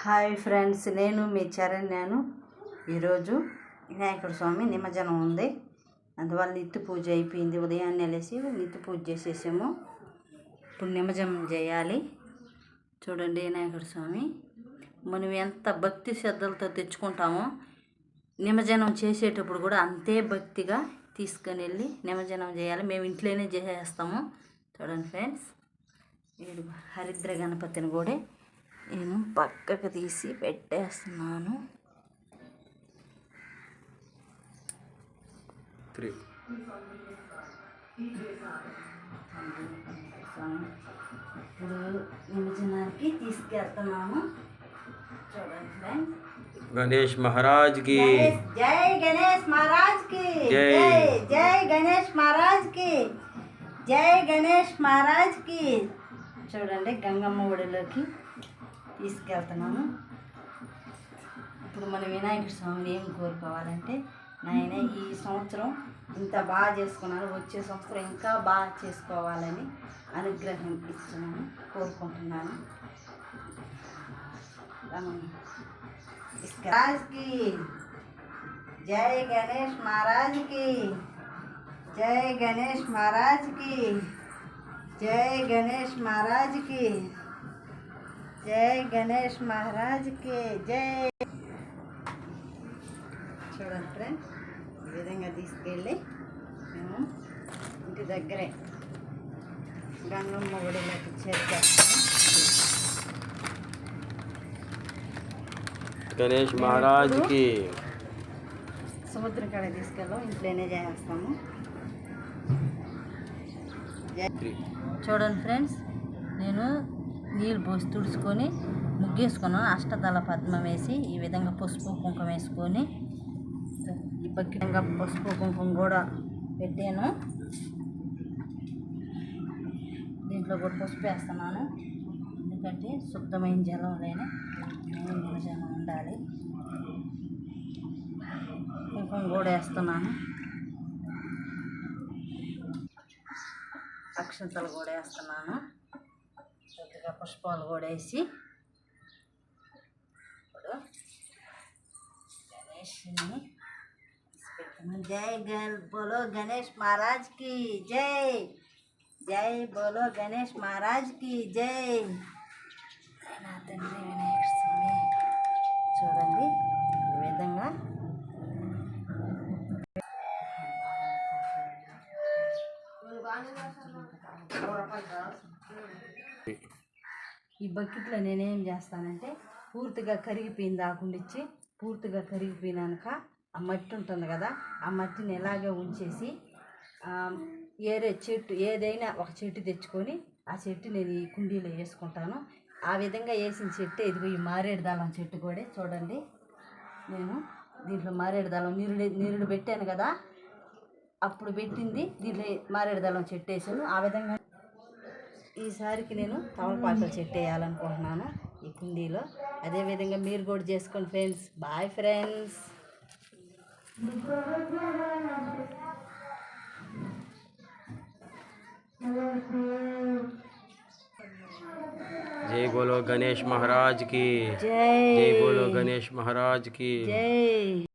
Hi friends నేను మీ చరణ్ నేను. ఈరోజు వినాయకుడు స్వామి నిమజ్జనం ఉంది. అందువల్ల నిత్య పూజ అయిపోయింది. ఉదయాన్నే లేసి నిత్య పూజ చేసేసాము. ఇప్పుడు నిమజ్జనం చేయాలి. చూడండి వినాయకుడు స్వామి మనం ఎంత భక్తి శ్రద్ధలతో తెచ్చుకుంటామో. నిమజ్జనం చేసేటప్పుడు కూడా అంతే భక్తిగా తీసుకొని వెళ్ళి నిమజ్జనం చేయాలి. మేము ఇంట్లోనే చేసేస్తాము. చూడండి ఫ్రెండ్స్ హరిద్ర గణపతిని కూడా నేను పక్కకు తీసి పెట్టేస్తున్నాను త్రీ ఇప్పుడు నిమజ్జనానికి తీసుకెళ్తున్నాము చూడండి ఫ్రెండ్స్ गणेश महाराज की గణేష్ జై గణేష్ మహారాజ్ కి జై. జై జై గణేష్ మహారాజ్ కి జై గణేష్ మహారాజ్ కి చూడండి గంగమ్మ ఒడిలోకి తీసుకెళ్తున్నాము ఇప్పుడు మన వినాయక స్వామిని ఏం కోరుకోవాలంటే నాయన ఈ సంవత్సరం ఇంత బాగా చేసుకున్నారు వచ్చే సంవత్సరం ఇంకా బాగా చేసుకోవాలని అనుగ్రహం ఇస్తున్నాను కోరుకుంటున్నాను. రాజ్కి. జై గణేష్ మహారాజ్కి. జై గణేష్ మహారాజ్కి. జై గణేష్ మహారాజ్కి. జై గణేష్ మహారాజ్కి జై. చూడండి ఫ్రెండ్స్ ఈ విధంగా తీసుకెళ్ళి మేము ఇంటి దగ్గరే గంగమ్మ గుడిలోకి చేర్చాం గణేష్ మహారాజ్కి. సముద్రం కాడ తీసుకెళ్ళాం ఇంట్లోనే చేస్తాము చూడండి ఫ్రెండ్స్ నేను నీళ్ళు పోసి తుడుచుకొని ముగ్గేసుకున్నాను. అష్టదళ పద్మం వేసి ఈ విధంగా పసుపు కుంకుమ వేసుకొని ఈ బకెట్గా పసుపు కుంకుమ కూడా పెట్టాను. దీంట్లో కూడా పసుపు వేస్తున్నాను. ఎందుకంటే శుద్ధమైన జలం లేని జలం ఉండాలి. కుంకుమ కూడా వేస్తున్నాను. అక్షంతలు కూడా వేస్తున్నాను. కొద్దిగా పుష్పాలు కూడా వేసి ఇప్పుడు గణేష్ని జై గల్ బోలో గణేష్ మహారాజ్కి జై! జై బోలో గణేష్ మహారాజ్కి జై! నా తండ్రి వినాయక స్వామి. చూడండి ఈ విధంగా. ఈ బకెట్లో నేనేం చేస్తానంటే పూర్తిగా కరిగిపోయిన దాకుండిచ్చి పూర్తిగా కరిగిపోయినాక ఆ మట్టి ఉంటుంది కదా ఆ మట్టిని ఇలాగే ఉంచేసి ఏరే చెట్టు ఏదైనా ఒక చెట్టు తెచ్చుకొని ఆ చెట్టు నేను ఈ కుండీలో వేసుకుంటాను. ఆ విధంగా వేసిన చెట్టు ఇదిగో ఈ మారేడు దళం చెట్టు కూడా చూడండి. నేను దీంట్లో మారేడు దళం నీరుడు నీరుడు పెట్టాను కదా అప్పుడు పెట్టింది దీంట్లో మారేడు దళం చెట్టు వేసాను. ఆ విధంగా ఈసారికి నేను తమలపాకులు చెట్టు వేయాలనుకుంటున్నాను ఈ కుండీలో. అదేవిధంగా మీరు కూడా చేసుకోండి ఫ్రెండ్స్. Bye friends. జై బోలో గణేష్ మహారాజ్కి. జై బోలో గణేష్ మహారాజ్కి. జై.